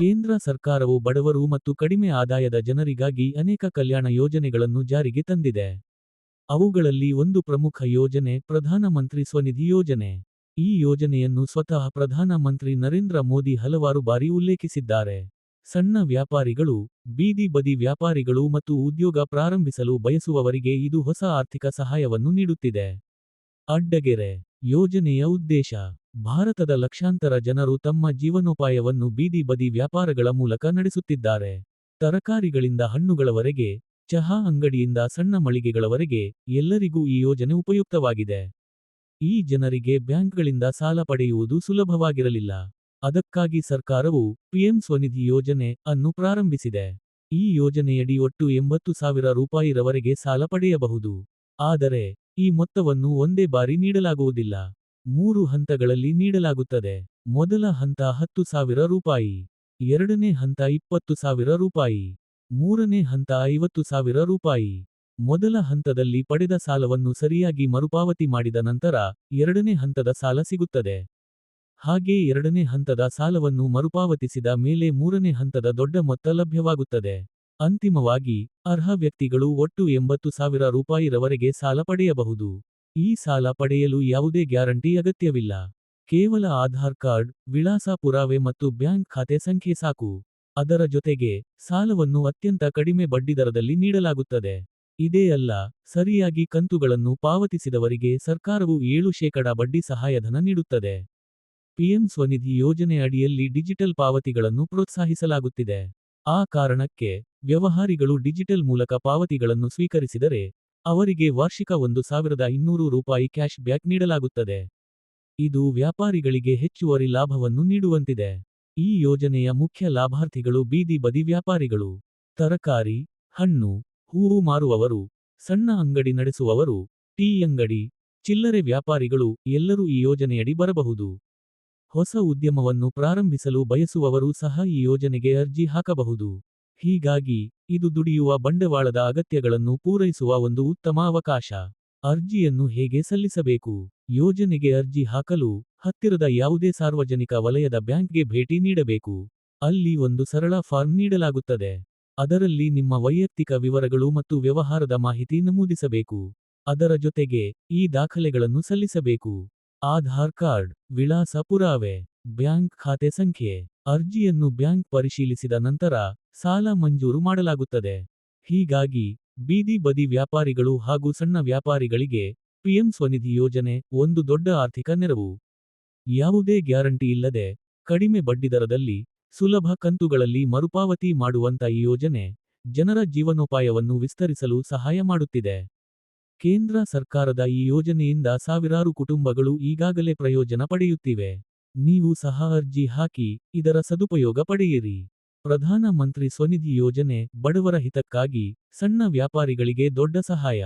ಕೇಂದ್ರ ಸರ್ಕಾರವು ಬಡವರು ಮತ್ತು ಕಡಿಮೆ ಆದಾಯದ ಜನರಿಗಾಗಿ ಅನೇಕ ಕಲ್ಯಾಣ ಯೋಜನೆಗಳನ್ನು ಜಾರಿಗೆ ತಂದಿದೆ. ಅವುಗಳಲ್ಲಿ ಒಂದು ಪ್ರಮುಖ ಯೋಜನೆ ಪ್ರಧಾನಮಂತ್ರಿ ಸ್ವನಿಧಿ ಯೋಜನೆ. ಈ ಯೋಜನೆಯನ್ನು ಸ್ವತಃ ಪ್ರಧಾನಮಂತ್ರಿ ನರೇಂದ್ರ ಮೋದಿ ಹಲವಾರು ಬಾರಿ ಉಲ್ಲೇಖಿಸಿದ್ದಾರೆ. ಸಣ್ಣ ವ್ಯಾಪಾರಿಗಳು, ಬೀದಿ ಬದಿ ವ್ಯಾಪಾರಿಗಳು ಮತ್ತು ಉದ್ಯೋಗ ಪ್ರಾರಂಭಿಸಲು ಬಯಸುವವರಿಗೆ ಇದು ಹೊಸ ಆರ್ಥಿಕ ಸಹಾಯವನ್ನು ನೀಡುತ್ತಿದೆ. ಅಡ್ಡಗೆರೆ ಯೋಜನೆಯ ಉದ್ದೇಶ, ಭಾರತದ ಲಕ್ಷಾಂತರ ಜನರು ತಮ್ಮ ಜೀವನೋಪಾಯವನ್ನು ಬೀದಿ ಬದಿ ವ್ಯಾಪಾರಗಳ ಮೂಲಕ ನಡೆಸುತ್ತಿದ್ದಾರೆ. ತರಕಾರಿಗಳಿಂದ ಹಣ್ಣುಗಳವರೆಗೆ, ಚಹಾ ಅಂಗಡಿಯಿಂದ ಸಣ್ಣ ಮಳಿಗೆಗಳವರೆಗೆ, ಎಲ್ಲರಿಗೂ ಈ ಯೋಜನೆ ಉಪಯುಕ್ತವಾಗಿದೆ. ಈ ಜನರಿಗೆ ಬ್ಯಾಂಕ್ಗಳಿಂದ ಸಾಲ ಪಡೆಯುವುದು ಸುಲಭವಾಗಿರಲಿಲ್ಲ. ಅದಕ್ಕಾಗಿ ಸರ್ಕಾರವು, ಪಿಎಂ ಸ್ವನಿಧಿ ಯೋಜನೆ, ಅನ್ನು ಪ್ರಾರಂಭಿಸಿದೆ. ಈ ಯೋಜನೆಯಡಿ ಒಟ್ಟು ಎಂಬತ್ತು ಸಾವಿರ ರೂಪಾಯಿರವರೆಗೆ ಸಾಲ ಪಡೆಯಬಹುದು. ಆದರೆ, ಈ ಮೊತ್ತವನ್ನು ಒಂದೇ ಬಾರಿ ನೀಡಲಾಗುವುದಿಲ್ಲ. ಮೂರು ಹಂತಗಳಲ್ಲಿ ನೀಡಲಾಗುತ್ತದೆ. ಮೊದಲ ಹಂತ ಹತ್ತು ಸಾವಿರ ರೂಪಾಯಿ. ಎರಡನೇ ಹಂತ ಇಪ್ಪತ್ತು ಸಾವಿರ ರೂಪಾಯಿ. ಮೂರನೇ ಹಂತ ಐವತ್ತು ಸಾವಿರ ರೂಪಾಯಿ. ಮೊದಲ ಹಂತದಲ್ಲಿ ಪಡೆದ ಸಾಲವನ್ನು ಸರಿಯಾಗಿ ಮರುಪಾವತಿ ಮಾಡಿದ ನಂತರ, ಎರಡನೇ ಹಂತದ ಸಾಲ ಸಿಗುತ್ತದೆ. ಹಾಗೆ ಎರಡನೇ ಹಂತದ ಸಾಲವನ್ನು ಮರುಪಾವತಿಸಿದ ಮೇಲೆ ಮೂರನೇ ಹಂತದ ದೊಡ್ಡ ಮೊತ್ತ ಲಭ್ಯವಾಗುತ್ತದೆ. ಅಂತಿಮವಾಗಿ, ಅರ್ಹ ವ್ಯಕ್ತಿಗಳು ಒಟ್ಟು ಎಂಬತ್ತು ಸಾವಿರ ರೂಪಾಯಿ ರವರೆಗೆ ಸಾಲ ಪಡೆಯಬಹುದು. ಈ ಸಾಲ ಪಡೆಯಲು ಯಾವುದೇ ಗ್ಯಾರಂಟಿ ಅಗತ್ಯವಿಲ್ಲ. ಕೇವಲ ಆಧಾರ್ ಕಾರ್ಡ್, ವಿಳಾಸ ಪುರಾವೆ ಮತ್ತು ಬ್ಯಾಂಕ್ ಖಾತೆ ಸಂಖ್ಯೆ ಸಾಕು. ಅದರ ಜೊತೆಗೆ, ಸಾಲವನ್ನು ಅತ್ಯಂತ ಕಡಿಮೆ ಬಡ್ಡಿದರದಲ್ಲಿ ನೀಡಲಾಗುತ್ತದೆ. ಇದೇ ಅಲ್ಲ, ಸರಿಯಾಗಿ ಕಂತುಗಳನ್ನು ಪಾವತಿಸಿದವರಿಗೆ ಸರ್ಕಾರವು ಏಳು ಶೇಕಡಾ ಬಡ್ಡಿ ಸಹಾಯಧನ ನೀಡುತ್ತದೆ. ಪಿಎಂ ಸ್ವನಿಧಿ ಯೋಜನೆ ಅಡಿಯಲ್ಲಿ ಡಿಜಿಟಲ್ ಪಾವತಿಗಳನ್ನು ಪ್ರೋತ್ಸಾಹಿಸಲಾಗುತ್ತಿದೆ. ಆ ಕಾರಣಕ್ಕೆ, ವ್ಯವಹಾರಿಗಳು ಡಿಜಿಟಲ್ ಮೂಲಕ ಪಾವತಿಗಳನ್ನು ಸ್ವೀಕರಿಸಿದರೆ, ಅವರಿಗೆ ವಾರ್ಷಿಕ ಒಂದು ಸಾವಿರದ ಇನ್ನೂರು ರೂಪಾಯಿ ಕ್ಯಾಶ್ ಬ್ಯಾಕ್ ನೀಡಲಾಗುತ್ತದೆ. ಇದು ವ್ಯಾಪಾರಿಗಳಿಗೆ ಹೆಚ್ಚುವರಿ ಲಾಭವನ್ನು ನೀಡುವಂತಿದೆ. ಈ ಯೋಜನೆಯ ಮುಖ್ಯ ಲಾಭಾರ್ಥಿಗಳು ಬೀದಿ ಬದಿ ವ್ಯಾಪಾರಿಗಳು. ತರಕಾರಿ, ಹಣ್ಣು, ಹೂವು ಮಾರುವವರು, ಸಣ್ಣ ಅಂಗಡಿ ನಡೆಸುವವರು, ಟೀ ಅಂಗಡಿ, ಚಿಲ್ಲರೆ ವ್ಯಾಪಾರಿಗಳು ಎಲ್ಲರೂ ಈ ಯೋಜನೆಯಡಿ ಬರಬಹುದು. ಹೊಸ ಉದ್ಯಮವನ್ನು ಪ್ರಾರಂಭಿಸಲು ಬಯಸುವವರು ಸಹ ಈ ಯೋಜನೆಗೆ ಅರ್ಜಿ ಹಾಕಬಹುದು. ಹೀಗಾಗಿ, ಇದು ದುಡಿಯುವ ಬಂಡವಾಳದ ಅಗತ್ಯಗಳನ್ನು ಪೂರೈಸುವ ಒಂದು ಉತ್ತಮ ಅವಕಾಶ. ಅರ್ಜಿಯನ್ನು ಹೇಗೆ ಸಲ್ಲಿಸಬೇಕು? ಯೋಜನೆಗೆ ಅರ್ಜಿ ಹಾಕಲು, ಹತ್ತಿರದ ಯಾವುದೇ ಸಾರ್ವಜನಿಕ ವಲಯದ ಬ್ಯಾಂಕ್ಗೆ ಭೇಟಿ ನೀಡಬೇಕು. ಅಲ್ಲಿ ಒಂದು ಸರಳ ಫಾರ್ಮ್ ನೀಡಲಾಗುತ್ತದೆ. ಅದರಲ್ಲಿ ನಿಮ್ಮ ವೈಯಕ್ತಿಕ ವಿವರಗಳು ಮತ್ತು ವ್ಯವಹಾರದ ಮಾಹಿತಿ ನಮೂದಿಸಬೇಕು. ಅದರ ಜೊತೆಗೆ, ಈ ದಾಖಲೆಗಳನ್ನು ಸಲ್ಲಿಸಬೇಕು. ಆಧಾರ್ ಕಾರ್ಡ್, ವಿಳಾಸ ಪುರಾವೆ, ಬ್ಯಾಂಕ್ ಖಾತೆ ಸಂಖ್ಯೆ. ಅರ್ಜಿಯನ್ನು ಬ್ಯಾಂಕ್ ಪರಿಶೀಲಿಸಿದ ನಂತರ, ಸಾಲ ಮಂಜೂರು ಮಾಡಲಾಗುತ್ತದೆ. ಹೀಗಾಗಿ, ಬೀದಿ ಬದಿ ವ್ಯಾಪಾರಿಗಳು ಹಾಗೂ ಸಣ್ಣ ವ್ಯಾಪಾರಿಗಳಿಗೆ, ಪಿಎಂ ಸ್ವನಿಧಿ ಯೋಜನೆ, ಒಂದು ದೊಡ್ಡ ಆರ್ಥಿಕ ನೆರವು. ಯಾವುದೇ ಗ್ಯಾರಂಟಿ ಇಲ್ಲದೆ, ಕಡಿಮೆ ಬಡ್ಡಿದರದಲ್ಲಿ, ಸುಲಭ ಕಂತುಗಳಲ್ಲಿ ಮರುಪಾವತಿ ಮಾಡುವಂತ ಈ ಯೋಜನೆ, ಜನರ ಜೀವನೋಪಾಯವನ್ನು ವಿಸ್ತರಿಸಲು ಸಹಾಯ ಮಾಡುತ್ತಿದೆ. ಕೇಂದ್ರ ಸರ್ಕಾರದ ಈ ಯೋಜನೆಯಿಂದ ಸಾವಿರಾರು ಕುಟುಂಬಗಳು ಈಗಾಗಲೇ ಪ್ರಯೋಜನ ಪಡೆಯುತ್ತಿವೆ. ನೀವು ಸಹ ಅರ್ಜಿ ಹಾಕಿ, ಇದರ ಸದುಪಯೋಗ ಪಡೆಯಿರಿ. ಪ್ರಧಾನ ಮಂತ್ರಿ ಸ್ವನಿಧಿ ಯೋಜನೆ, ಬಡವರ ಹಿತಕ್ಕಾಗಿ, ಸಣ್ಣ ವ್ಯಾಪಾರಿಗಳಿಗೆ ದೊಡ್ಡ ಸಹಾಯ.